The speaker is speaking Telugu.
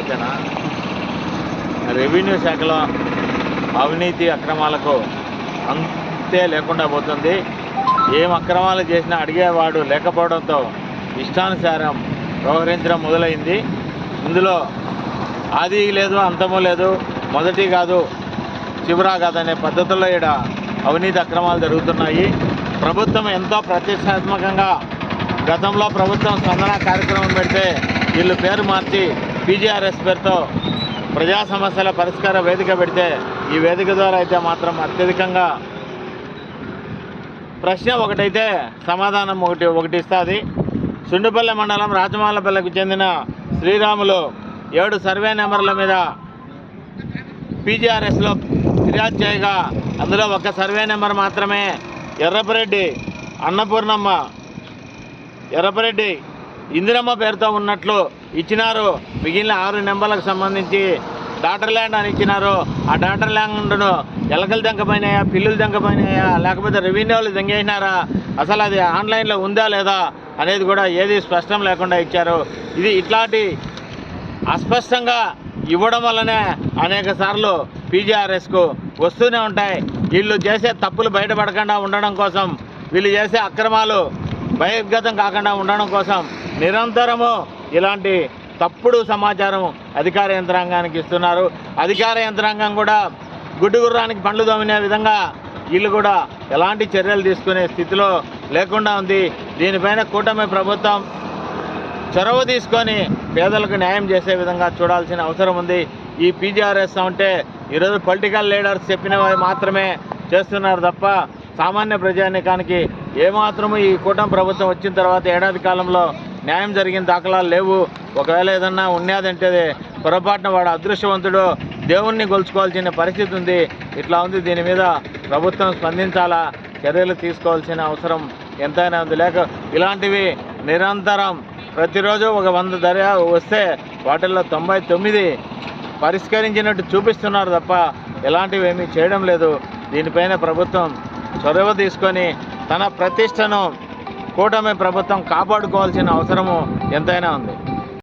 ఓకేనా? రెవెన్యూ శాఖలో అవినీతి అక్రమాలకు అంతే లేకుండా పోతుంది. ఏం అక్రమాలు చేసినా అడిగేవాడు లేకపోవడంతో ఇష్టానుసారం వ్యవహరించడం మొదలైంది. ఇందులో ఆది లేదు అంతము లేదు మొదటి కాదు చివరా కాదనే పద్ధతుల్లో ఇక్కడ అవినీతి అక్రమాలు జరుగుతున్నాయి. ప్రభుత్వం ఎంతో ప్రతిష్టాత్మకంగా గతంలో ప్రభుత్వం స్పందన కార్యక్రమం పెడితే వీళ్ళు పేరు మార్చి పీజీఆర్ఎస్ పేరుతో ప్రజా సమస్యల పరిష్కార వేదిక పెడితే ఈ వేదిక ద్వారా అయితే మాత్రం అత్యధికంగా ప్రశ్న ఒకటైతే సమాధానం ఒకటి ఒకటి ఇస్తుంది. సుండుపల్లె మండలం రాజమాలపల్లెకు చెందిన శ్రీరాములు ఏడు సర్వే నెంబర్ల మీద పీజీఆర్ఎస్లో ఫిర్యాదు చేయగా అందులో ఒక సర్వే నెంబర్ మాత్రమే ఎర్రపరెడ్డి అన్నపూర్ణమ్మ ఎర్రపరెడ్డి ఇందిరమ్మ పేరుతో ఉన్నట్లు ఇచ్చినారు. మిగిలిన ఆరు నెంబర్లకు సంబంధించి డాటర్ ల్యాండ్ అని ఇచ్చినారు. ఆ డాటర్ ల్యాండ్ను ఎలకలు దెంకపోయినాయా పిల్లులు దెంకపోయినాయా లేకపోతే రెవెన్యూలు దెంగేసినారా అసలు అది ఆన్లైన్లో ఉందా లేదా అనేది కూడా ఏది స్పష్టం లేకుండా ఇచ్చారు. ఇది ఇట్లాంటి అస్పష్టంగా ఇవ్వడం వల్లనే అనేక సార్లు పీజీఆర్ఎస్కు వస్తూనే ఉంటాయి. వీళ్ళు చేసే తప్పులు బయటపడకుండా ఉండడం కోసం వీళ్ళు చేసే అక్రమాలు బహిర్గతం కాకుండా ఉండడం కోసం నిరంతరము ఇలాంటి తప్పుడు సమాచారం అధికార యంత్రాంగానికి ఇస్తున్నారు. అధికార యంత్రాంగం కూడా గుడ్డు గుర్రానికి పండ్లు దోమినే విధంగా వీళ్ళు కూడా ఎలాంటి చర్యలు తీసుకునే స్థితిలో లేకుండా ఉంది. దీనిపైన కూటమి ప్రభుత్వం చొరవ తీసుకొని పేదలకు న్యాయం చేసే విధంగా చూడాల్సిన అవసరం ఉంది. ఈ పీజీఆర్ఎస్ అంటే ఈరోజు పొలిటికల్ లీడర్స్ చెప్పినవి మాత్రమే చేస్తున్నారు తప్ప సామాన్య ప్రజానికానికి ఏమాత్రము ఈ కూటమి ప్రభుత్వం వచ్చిన తర్వాత ఏడాది కాలంలో న్యాయం జరిగిన దాఖలాలు లేవు. ఒకవేళ ఏదన్నా ఉన్నదంటే పొరపాటున వాడు అదృష్టవంతుడు దేవుణ్ణి గొలుచుకోవాల్సిన పరిస్థితి ఉంది. ఇట్లా ఉంది దీని మీద ప్రభుత్వం స్పందించాలా? చర్యలు తీసుకోవాల్సిన అవసరం ఎంతైనా ఉంది. లేక ఇలాంటివి నిరంతరం ప్రతిరోజు ఒక వంద ధర వస్తే వాటిల్లో తొంభై తొమ్మిది పరిష్కరించినట్టు చూపిస్తున్నారు తప్ప ఎలాంటివి ఏమీ చేయడం లేదు. దీనిపైన ప్రభుత్వం చొరవ తీసుకొని తన ప్రతిష్టను కూటమి ప్రభుత్వం కాపాడుకోవాల్సిన అవసరము ఎంతైనా ఉంది.